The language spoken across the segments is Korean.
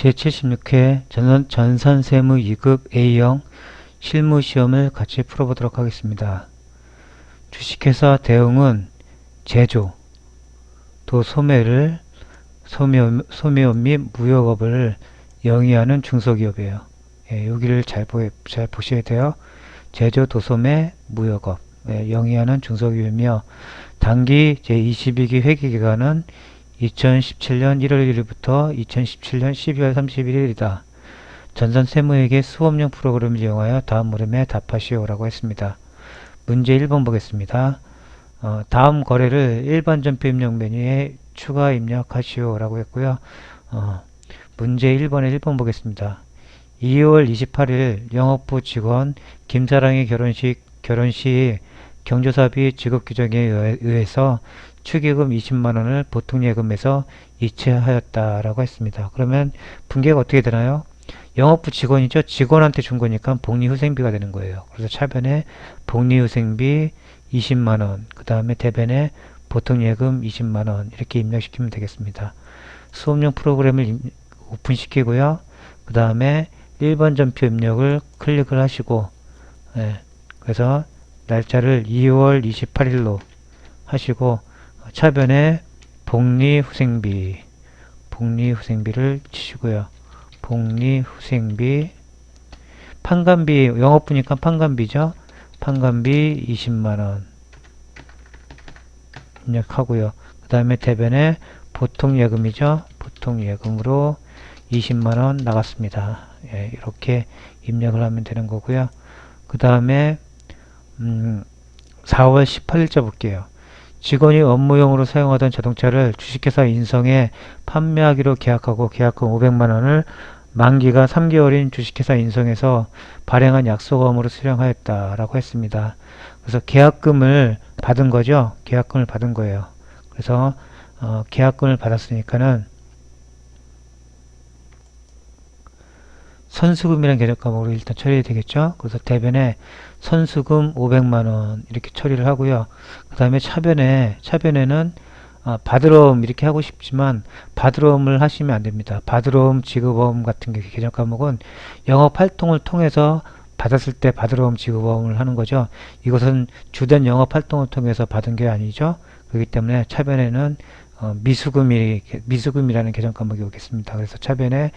제76회 전산, 전산세무 2급 A형 실무시험을 같이 풀어보도록 하겠습니다. 주식회사 대응은 제조, 또 소매를 소매업, 소매업 및 무역업을 영위하는 중소기업이에요. 예, 여기를 잘, 보, 잘 보셔야 돼요. 제조, 도소매, 무역업 예, 영위하는 중소기업이며 단기 제22기 회계기간은 2017년 1월 1일부터 2017년 12월 31일이다. 전산 세무회계 수업용 프로그램을 이용하여 다음 물음에 답하시오라고 했습니다. 문제 1번 보겠습니다. 어, 다음 거래를 일반 전표 입력 메뉴에 추가 입력하시오라고 했고요. 어, 문제 1번에 1번 보겠습니다. 2월 28일 영업부 직원 김사랑의 결혼식 결혼 시 경조사비 지급 규정에 의해- 의해서 축의금 20만원을 보통 예금에서 이체하였다라고 했습니다. 그러면 분계가 어떻게 되나요? 영업부 직원이죠. 직원한테 준 거니까 복리후생비가 되는 거예요. 그래서 차변에 복리후생비 20만원, 그 다음에 대변에 보통예금 20만원 이렇게 입력시키면 되겠습니다. 수업용 프로그램을 임- 오픈시키고요. 그 다음에 1번 전표 입력을 클릭을 하시고 예, 그래서 날짜를 2월 28일로 하시고 차변에 복리후생비 복리후생비를 치시고요. 복리후생비 판관비 영업 부니까 판관비죠. 판관비 20만원 입력하고요. 그 다음에 대변에 보통 예금이죠. 보통 예금으로 20만원 나갔습니다. 예, 이렇게 입력을 하면 되는 거고요. 그 다음에 음, 4월 18일자 볼게요. 직원이 업무용으로 사용하던 자동차를 주식회사 인성에 판매하기로 계약하고 계약금 500만원을 만기가 3개월인 주식회사 인성에서 발행한 약속금으로 수령하였다라고 했습니다. 그래서 계약금을 받은 거죠. 계약금을 받은 거예요. 그래서 어, 계약금을 받았으니까는 선수금이라는 계정 과목으로 일단 처리해야 되겠죠. 그래서 대변에 선수금 500만원 이렇게 처리를 하고요. 그 다음에 차변에 차변에는 아, 받으러옴 이렇게 하고 싶지만 받으러옴을 하시면 안 됩니다. 받으러옴 지급어음 같은 게 계정 과목은 영업 활동을 통해서 받았을 때 받으러옴 지급어음을 하는 거죠. 이것은 주된 영업 활동을 통해서 받은 게 아니죠. 그렇기 때문에 차변에는 어, 미수금이 미수금이라는 계정 과목이 오겠습니다. 그래서 차변에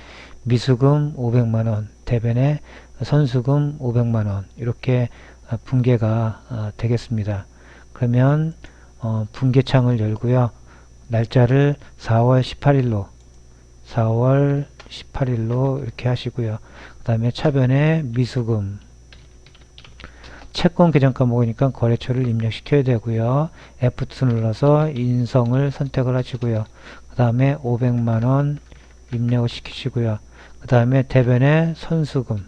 미수금 500만 원, 대변에 선수금 500만 원 이렇게 어, 분계가 어, 되겠습니다. 그러면 어, 분계창을 열고요. 날짜를 4월 18일로 4월 18일로 이렇게 하시고요. 그 다음에 차변에 미수금 채권 계정 과목이니까 거래처를 입력시켜야 되고요. F2 눌러서 인성을 선택을 하시고요. 그 다음에 500만원 입력을 시키시고요. 그 다음에 대변에 선수금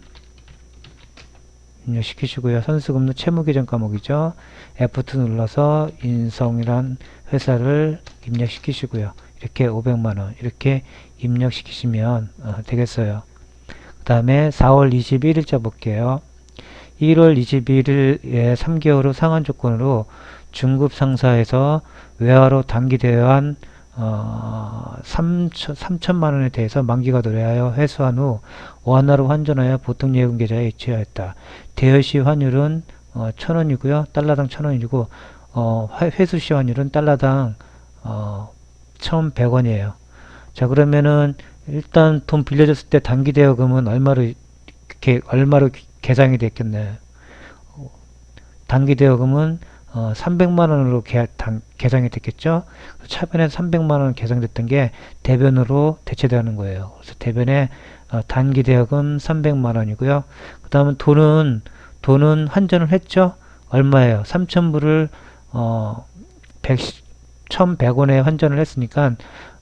입력시키시고요. 선수금도 채무계정 과목이죠. F2 눌러서 인성이란 회사를 입력시키시고요. 이렇게 500만원 이렇게 입력시키시면 어, 되겠어요. 그 다음에 4월 21일자 볼게요. 1월 21일에 3개월 후 상한 조건으로 중급 상사에서 외화로 단기 대환 어, 3천, 3천 만 원에 대해서 만기가 도래하여 회수한 후 원화로 환전하여 보통 예금 계좌에 이체하였다. 대여 시 환율은 어, 1,000원이고요. 달러당 1,000원이고 어, 회- 회수 시 환율은 달러당 어, 1,100원이에요. 자 그러면은 일단 돈 빌려줬을 때 단기 대여금은 얼마로 이렇게 얼마로 계상이 됐겠네. 어, 단기 대여금은 어, 300만 원으로 계, 단, 계상이 됐겠죠. 차변에 300만 원 계상됐던 게 대변으로 대체되는 거예요. 그래서 대변에 어, 단기 대여금 300만 원이고요. 그 다음은 돈은 돈은 환전을 했죠. 얼마예요? 3,000불을 어, 100, 1,100원에 환전을 했으니까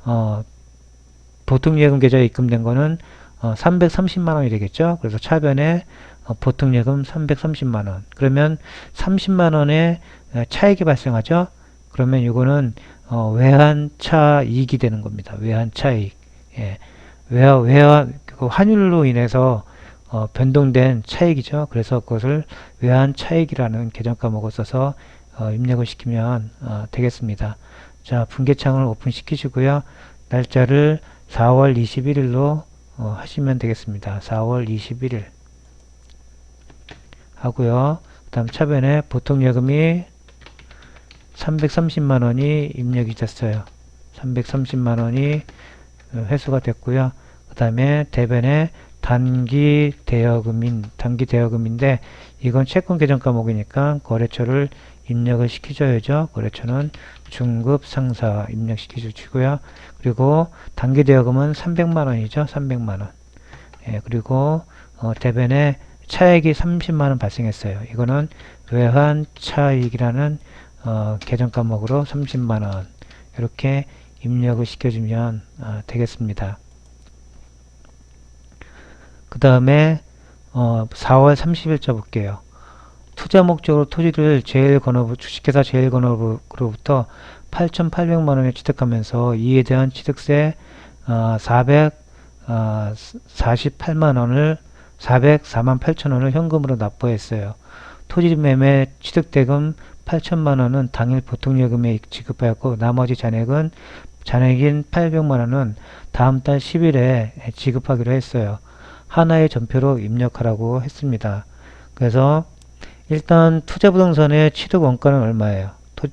어, 보통 예금 계좌에 입금된 거는 어, 330만 원이 되겠죠. 그래서 차변에 어, 보통 예금 330만 원. 그러면 30만 원의 어, 차익이 발생하죠. 그러면 이거는 어, 외환 차익이 되는 겁니다. 외환 차익. 예. 외화 외환 그 환율로 인해서 어, 변동된 차익이죠. 그래서 그것을 외환 차익이라는 계정 과목을 써서 어, 입력을 시키면 어, 되겠습니다. 자, 분계창을 오픈시키시고요. 날짜를 4월 21일로 어, 하시면 되겠습니다. 4월 21일 하고요. 그 다음 차변에 보통 예금이 330만원이 입력이 됐어요. 330만원이 회수가 됐고요. 그 다음에 대변에 단기 대여금인 단기 대여금인데 이건 채권 계정 과목이니까 거래처를 입력을 시켜줘야죠. 거래처는 중급 상사 입력시켜 주시고요. 그리고 단기 대여금은 300만 원이죠. 300만 원. 예, 그리고 어, 대변에 차액이 30만 원 발생했어요. 이거는 외환 차익이라는 어, 계정 과목으로 30만 원 이렇게 입력을 시켜주면 어, 되겠습니다. 그 다음에 어, 4월 30일자 볼게요. 투자 목적으로 토지를 제일건업 주식회사 제일건업으로부터 8,800만 원에 취득하면서 이에 대한 취득세 어, 448만 원을 404만 8천 원을 현금으로 납부했어요. 토지 매매 취득대금 8천만 원은 당일 보통예금에 지급하였고 나머지 잔액은 잔액인 800만 원은 다음 달 10일에 지급하기로 했어요. 하나의 전표로 입력하라고 했습니다. 그래서 일단 투자부동산의 취득 원가는 얼마예요? 토,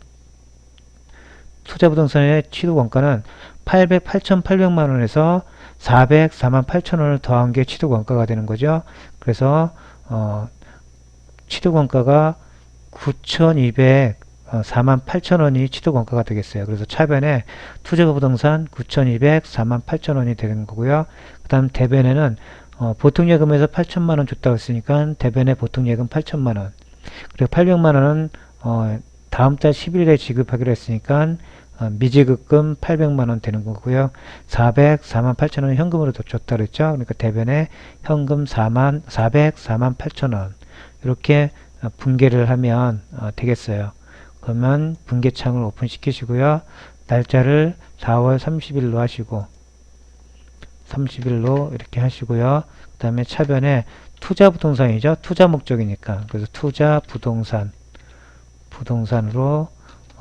투자부동산의 취득 원가는 800, 8,800만 원에서 404만 8천 원을 더한 게 취득 원가가 되는 거죠. 그래서 어, 취득 원가가 9,200 어, 4만 8천 원이 취득 원가가 되겠어요. 그래서 차변에 투자부동산 9,200 4만 8천 원이 되는 거고요. 그 다음 대변에는 어, 보통 예금에서 8천만 원 줬다고 했으니까 대변에 보통 예금 8천만 원 그리고 800만 원은 어, 다음 달 11일에 지급하기로 했으니까 어, 미지급금 800만 원 되는 거고요. 400, 4만 8천 원 현금으로 줬다 그랬죠. 그러니까 대변에 현금 4만 400, 4만 8천 원 이렇게 어, 분계를 하면 어, 되겠어요. 그러면 분계창을 오픈 시키시고요. 날짜를 4월 30일로 하시고 30일로 이렇게 하시고요. 그 다음에 차변에 투자 부동산이죠. 투자 목적이니까. 그래서 투자 부동산 부동산으로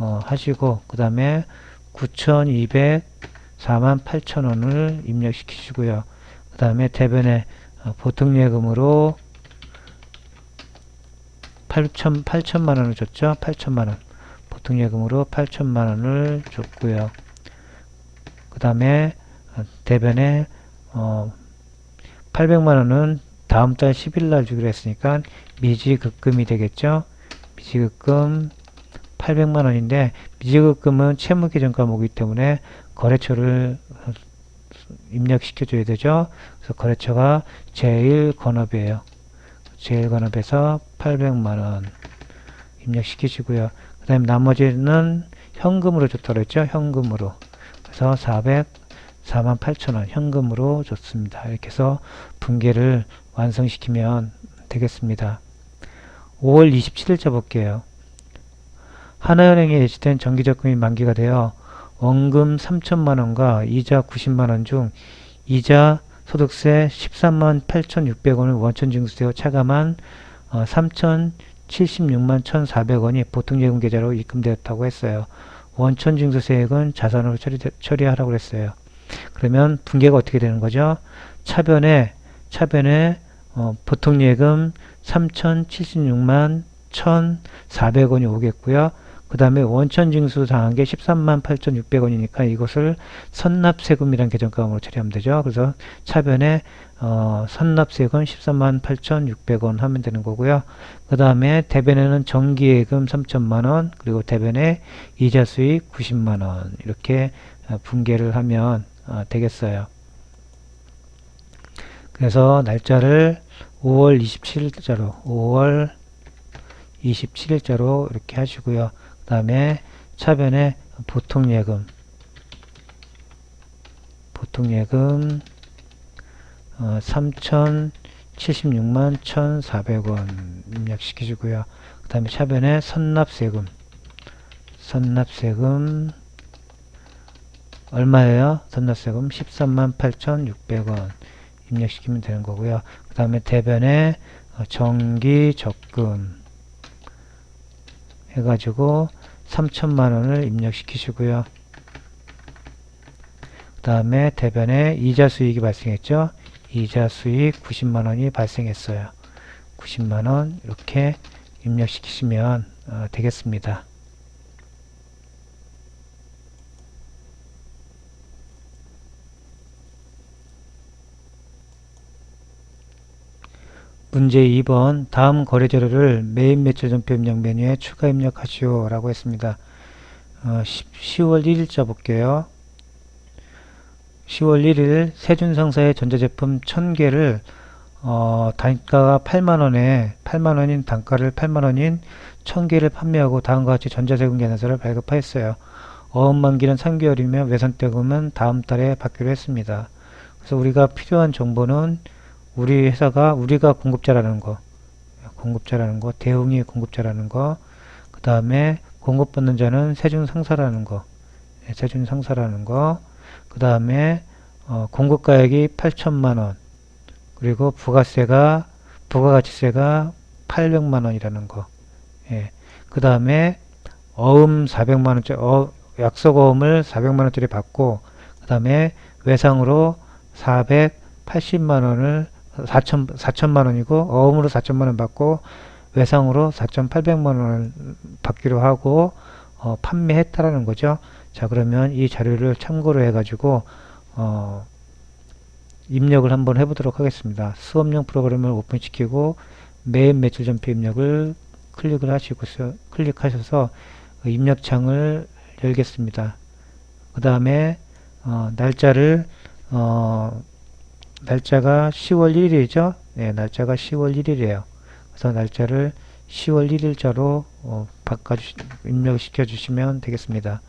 어, 하시고 그 다음에 9,200 4만 8천 원을 입력시키시고요. 그 다음에 대변에 어, 보통예금으로 8천, 8천만 원을 줬죠. 8천만 원. 보통 예금으로 8천만 원을 줬고요. 그 다음에 어, 대변에 어, 800만 원은 다음 달 10일 날 주기로 했으니까 미지급금이 되겠죠. 미지급금 800만 원인데 미지급금은 채무계정 과목이기 때문에 거래처를 입력시켜 줘야 되죠. 그래서 거래처가 제일 건업이에요. 제일 건업에서 800만 원 입력시키시고요. 그 다음에 나머지는 현금으로 줬다고 그랬죠. 현금으로. 그래서 400 48,000원 현금으로 줬습니다. 이렇게 해서 분계를 완성시키면 되겠습니다. 5월 27일자 볼게요. 하나은행에 예치된 정기적금이 만기가 되어 원금 3천만원과 이자 90만원 중 이자 소득세 13만 8,600원을 원천 징수되어 차감한 어, 3,076만 1,400원이 보통예금 계좌로 입금되었다고 했어요. 원천 징수세액은 자산으로 처리, 처리하라고 했어요. 그러면 분계가 어떻게 되는 거죠? 차변에 차변에 어, 보통 예금 3,076만 1,400원이 오겠고요. 그 다음에 원천 징수 당한 게 13만 8,600원이니까 이것을 선납세금이란 계정가액으로 처리하면 되죠. 그래서 차변에 어, 선납세금 13만 8,600원 하면 되는 거고요. 그 다음에 대변에는 정기예금 3천만원 그리고 대변에 이자 수익 90만원 이렇게 어, 분계를 하면 어, 되겠어요. 그래서 날짜를 5월 27일자로 5월 27일자로 이렇게 하시고요. 그 다음에 차변에 보통 예금 보통 예금 어, 3,076만 1,400원 입력시키시고요. 그 다음에 차변에 선납세금 선납세금 얼마예요? 선납세금 13만 8,600원 입력시키면 되는 거고요. 그 다음에 대변에 어, 정기 적금 해가지고 3천만 원을 입력시키시고요. 그 다음에 대변에 이자 수익이 발생했죠. 이자 수익 90만 원이 발생했어요. 90만 원 이렇게 입력시키시면 어, 되겠습니다. 문제 2번 다음 거래 자료를 메인 매출 전표 입력 메뉴에 추가 입력하시오 라고 했습니다. 어, 10, 월 1일자 볼게요. 10월 1일 세준상사의 전자제품 1000개를 어, 단가가 8만원에 8만원인 단가를 8만원인 1000개를 판매하고 다음과 같이 전자세금 계산서를 발급하였어요. 어음만기는 3개월이며 외선대금은 다음 달에 받기로 했습니다. 그래서 우리가 필요한 정보는 우리 회사가 우리가 공급자라는 거 공급자라는 거 대웅이 공급자라는 거 그 다음에 공급받는 자는 세준 상사라는 거 예, 세준 상사라는 거 그 다음에 어, 공급가액이 8천만원 그리고 부가세가 부가가치세가 800만 원이라는 거. 예. 그 다음에 어음 400만 원짜리 어, 약속어음을 400만 원짜리 받고 그 다음에 외상으로 480만 원을 4천 4천만 원이고 어음으로 4천만 원 받고 외상으로 4,800만 원을 받기로 하고 어, 판매했다라는 거죠. 자 그러면 이 자료를 참고로 해가지고 어, 입력을 한번 해보도록 하겠습니다. 수업용 프로그램을 오픈시키고 메인 매출 전표 입력을 클릭을 하시고 클릭하셔서 입력창을 열겠습니다. 그 다음에 어, 날짜를 어, 날짜가 10월 1일이죠. 네, 날짜가 10월 1일이에요. 그래서 날짜를 10월 1일자로 어, 바꿔주 입력시켜 주시면 되겠습니다.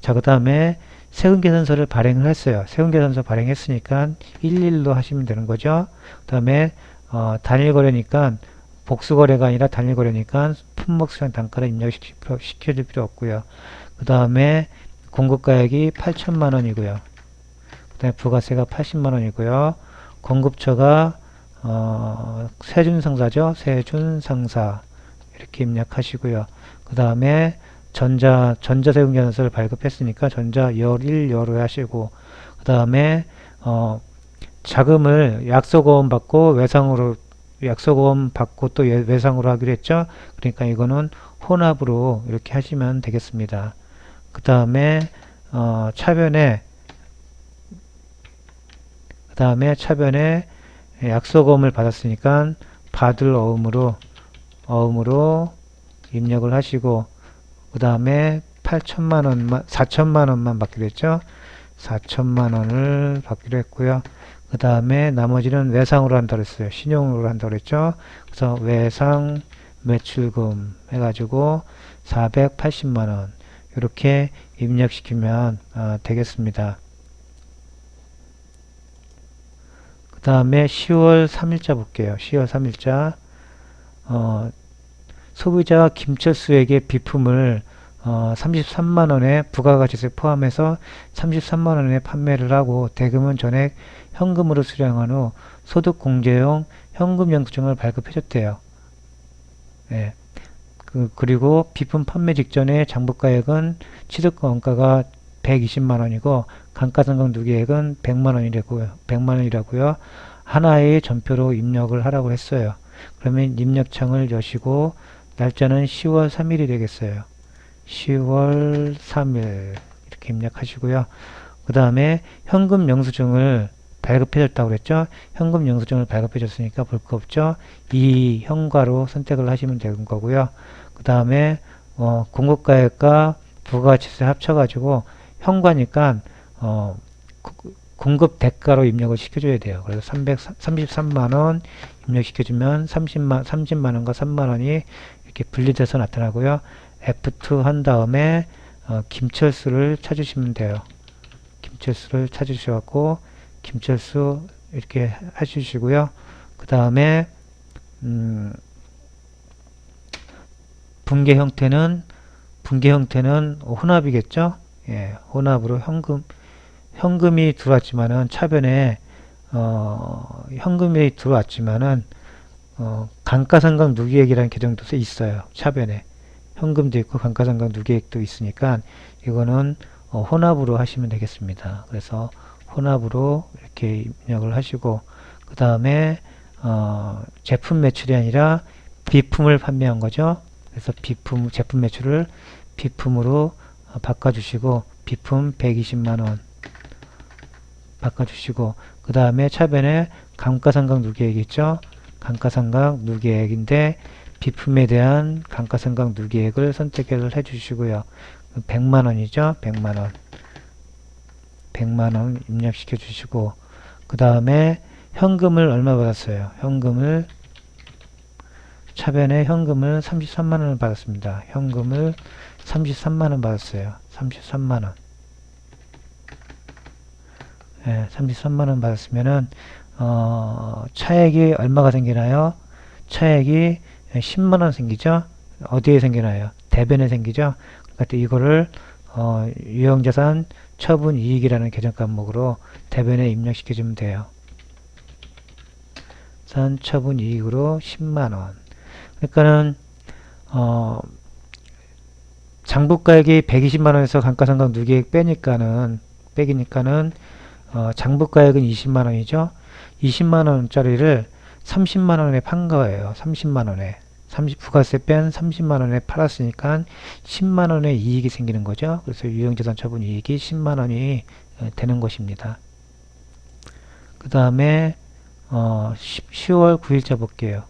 자, 그 다음에 세금 계산서를 발행을 했어요. 세금 계산서 발행했으니까 11로 하시면 되는 거죠. 그 다음에 어, 단일 거래니까 복수 거래가 아니라 단일 거래니까 품목 수량 단가를 입력시켜 줄 필요 없고요. 그 다음에 공급 가액이 8천만 원이고요. 그 다음에 부가세가 80만 원이고요. 공급처가 어, 세준상사죠. 세준상사 이렇게 입력하시고요. 그 다음에 전자 전자세금 계산서를 발급했으니까 전자 열 1 열을 하시고 그 다음에 어 자금을 약속어음 받고 외상으로 약속어음 받고 또 외상으로 하기로 했죠. 그러니까 이거는 혼합으로 이렇게 하시면 되겠습니다. 그 다음에 어 차변에 그 다음에 차변에 약속 어음을 받았으니까 받을 어음으로 어음으로 입력을 하시고 그 다음에 8천만 원만 4천만 원만 받기로 했죠. 4천만 원을 받기로 했고요. 그 다음에 나머지는 외상으로 한다고 했어요. 신용으로 한다고 했죠. 그래서 외상 매출금 해가지고 480만 원 이렇게 입력시키면 어, 되겠습니다. 그 다음에 10월 3일자 볼게요. 10월 3일자 어, 소비자 김철수에게 비품을 어, 33만원에 부가가치세 포함해서 33만원에 판매를 하고 대금은 전액 현금으로 수령한 후 소득공제용 현금영수증을 발급해줬대요. 예. 그, 그리고 비품 판매 직전에 장부가액은 취득원가가 120만원이고 감가상각 누계액은 100만원이라고요. 100만원이라고요. 하나의 전표로 입력을 하라고 했어요. 그러면 입력창을 여시고 날짜는 10월 3일이 되겠어요. 10월 3일 이렇게 입력하시고요. 그 다음에 현금 영수증을 발급해줬다고 그랬죠. 현금 영수증을 발급해줬으니까 볼 거 없죠. 이 현과로 선택을 하시면 되는 거고요. 그 다음에 어, 공급가액과 부가가치세 합쳐가지고 현과니까 어, 공급 대가로 입력을 시켜줘야 돼요. 그래서 333만원 입력시켜주면 30만, 30만원과 3만원이 이렇게 분리돼서 나타나고요. F2 한 다음에 어, 김철수를 찾으시면 돼요. 김철수를 찾으셔갖고 김철수 이렇게 해주시고요. 그 다음에 음, 분계 형태는 분계 형태는 혼합이겠죠. 예, 혼합으로 현금 현금이 들어왔지만은 차변에 어, 현금이 들어왔지만은 어, 감가상각 누계액이라는 계정도 있어요. 차변에 현금도 있고 감가상각 누계액도 있으니까 이거는 어, 혼합으로 하시면 되겠습니다. 그래서 혼합으로 이렇게 입력을 하시고 그 다음에 어, 제품 매출이 아니라 비품을 판매한 거죠. 그래서 비품 제품 매출을 비품으로 어, 바꿔주시고 비품 120만원 바꿔주시고 그 다음에 차변에 감가상각 누계액 있죠. 감가상각 누계액인데 비품에 대한 감가상각 누계액을 선택을 해주시고요. 100만원이죠. 100만원 100만원 입력시켜 주시고 그 다음에 현금을 얼마 받았어요? 현금을 차변에 현금을 33만원을 받았습니다. 현금을 33만원 받았어요. 33만원 예, 33만원 받았으면은 어, 차액이 얼마가 생기나요? 차액이 10만원 생기죠? 어디에 생기나요? 대변에 생기죠? 그러니까 이거를 어, 유형자산 처분 이익이라는 계정 과목으로 대변에 입력시켜주면 돼요. 산 처분 이익으로 10만원. 그러니까는, 어, 장부가액이 120만원에서 감가상각 누계액 빼니까는, 빼기니까는, 어, 장부가액은 20만원이죠. 20만원짜리를 30만원에 판 거예요. 30만원에. 30 부가세 뺀 30만원에 팔았으니까 10만원의 이익이 생기는 거죠. 그래서 유형자산 처분 이익이 10만원이 되는 것입니다. 그 다음에 어, 10, 월 9일자 볼게요.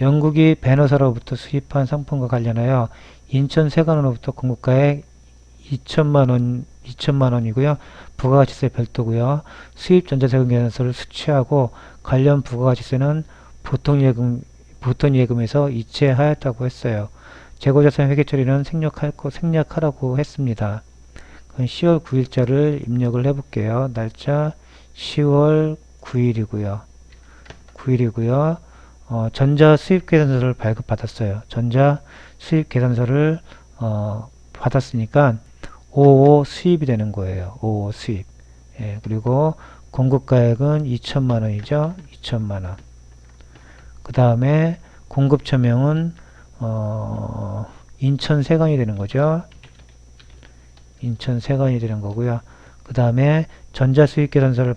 영국이 배너사로부터 수입한 상품과 관련하여 인천 세관원으로부터 공급가액 2천만원 2천만원이고요. 부가가치세 별도고요. 수입 전자세금 계산서를 수취하고 관련 부가가치세는 보통예금 보통예금에서 이체하였다고 했어요. 재고자산 회계 처리는 생략할 거 생략하라고 했습니다. 그럼 10월 9일자를 입력을 해볼게요. 날짜 10월 9일이고요. 9일이고요. 어, 전자 수입 계산서를 발급받았어요. 전자 수입 계산서를 어, 받았으니까 55 수입이 되는 거예요. 55 수입. 예, 그리고 공급가액은 2천만 원이죠. 2천만 원. 그 다음에 공급처명은 어, 인천 세관이 되는 거죠. 인천 세관이 되는 거고요. 그 다음에 전자수익계산서를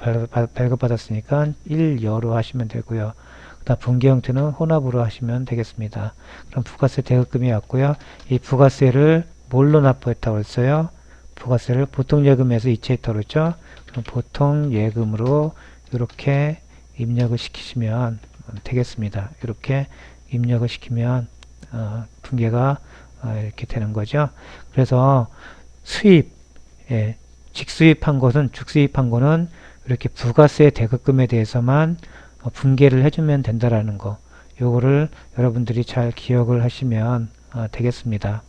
발급받았으니까 1여로 하시면 되고요. 그 다음 분기 형태는 혼합으로 하시면 되겠습니다. 그럼 부가세 대급금이 왔고요. 이 부가세를 뭘로 납부했다고 했어요? 부가세를 보통 예금에서 이체했다고 했죠? 그럼 보통 예금으로 이렇게 입력을 시키시면 되겠습니다. 이렇게 입력을 시키면 어, 분계가 어, 이렇게 되는 거죠. 그래서 수입, 예, 직수입한 것은 죽수입한 거는 이렇게 부가세 대급금에 대해서만 어, 분계를 해주면 된다라는 거. 요거를 여러분들이 잘 기억을 하시면 어, 되겠습니다.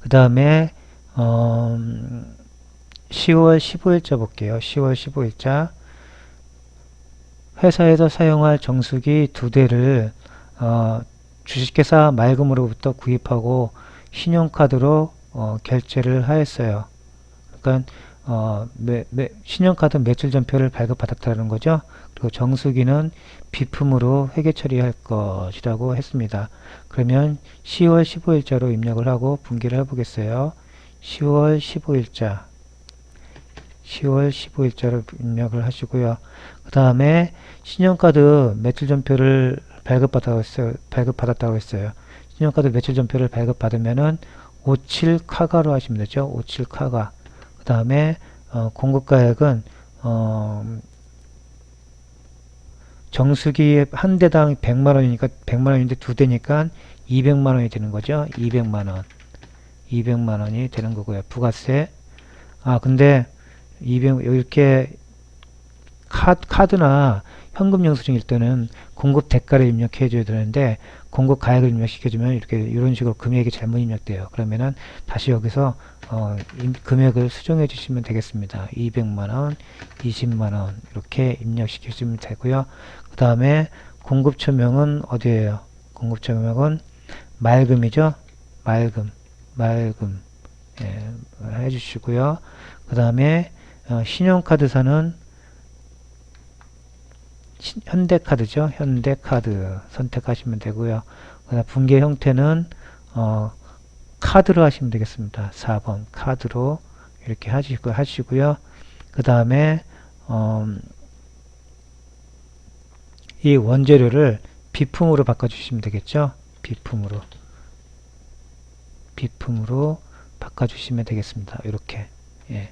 그 다음에 어, 10월 15일자 볼게요. 10월 15일자 회사에서 사용할 정수기 두 대를 어, 주식회사 맑음으로부터 구입하고 신용카드로 어, 결제를 하였어요. 그러니까 어, 매, 매, 신용카드 매출 전표를 발급받았다는 거죠. 그리고 정수기는 비품으로 회계 처리할 것이라고 했습니다. 그러면 10월 15일자로 입력을 하고 분기를 해보겠어요. 10월 15일자 10월 15일자로 입력을 하시고요. 그 다음에 신용카드 매출 전표를 발급받았다고 했어요. 발급받았다고 했어요. 신용카드 매출 전표를 발급받으면은 57카가로 하시면 되죠. 57카가. 그 다음에 어, 공급가액은 어, 정수기 한 대당 100만원이니까 100만원인데 두 대니까 200만원이 되는 거죠. 200만원. 200만원이 되는 거고요. 부가세. 아 근데 200 이렇게 카드, 카드나 현금 영수증일 때는 공급 대가를 입력해 줘야 되는데 공급 가액을 입력시켜주면 이렇게 이런 식으로 금액이 잘못 입력돼요. 그러면은 다시 여기서 어, 금액을 수정해 주시면 되겠습니다. 200만원, 20만원 이렇게 입력시켜 주시면 되고요. 그 다음에 공급처명은 어디에요? 공급처명은 맑음이죠. 맑음, 맑음 예, 해주시고요. 그 다음에 어, 신용카드사는 현대카드죠. 현대카드 선택하시면 되고요. 그다음 분계 형태는 어, 카드로 하시면 되겠습니다. 4번 카드로 이렇게 하시고 하시고요. 그 다음에 어, 이 원재료를 비품으로 바꿔주시면 되겠죠. 비품으로 비품으로 바꿔주시면 되겠습니다. 이렇게 예,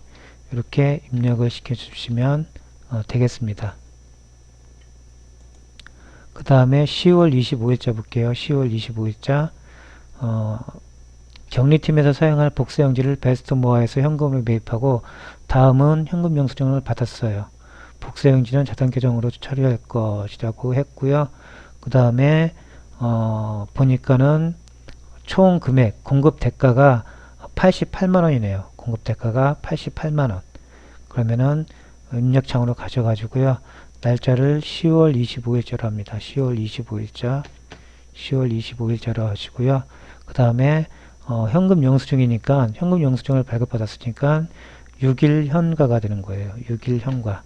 이렇게 입력을 시켜주시면 어, 되겠습니다. 그 다음에 10월 25일자 볼게요. 10월 25일자 어, 격리팀에서 사용할 복사용지를 베스트 모아에서 현금으로 매입하고 다음은 현금 영수증을 받았어요. 복사용지는 자동 계정으로 처리할 것이라고 했고요. 그 다음에 어, 보니까는 총 금액 공급 대가가 88만원이네요. 공급 대가가 88만원. 그러면은 입력창으로 가져가지고요. 날짜를 10월 25일자로 합니다. 10월 25일자, 10월 25일자로 하시고요. 그 다음에 어, 현금 영수증이니까 현금 영수증을 발급받았으니까 6일 현가가 되는 거예요. 6일 현가.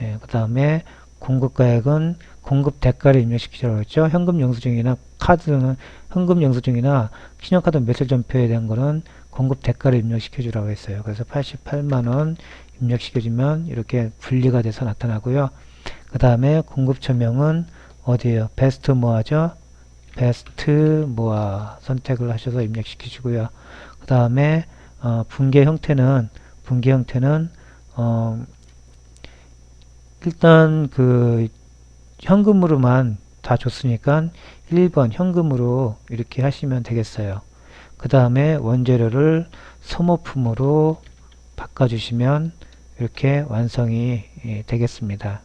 예, 그 다음에 공급가액은 공급 대가를 입력시키라고 했죠. 현금 영수증이나 카드는 현금 영수증이나 신용카드 매출 전표에 대한 거는 공급 대가를 입력시켜 주라고 했어요. 그래서 88만원 입력시켜주면 이렇게 분리가 돼서 나타나고요. 그 다음에 공급처명은 어디에요? 베스트 모아죠? 베스트 모아 선택을 하셔서 입력시키시고요. 그 다음에 어, 분계 형태는 분계 형태는 어, 일단 그 현금으로만 다 줬으니까 1번 현금으로 이렇게 하시면 되겠어요. 그 다음에 원재료를 소모품으로 바꿔주시면 이렇게 완성이 예, 되겠습니다.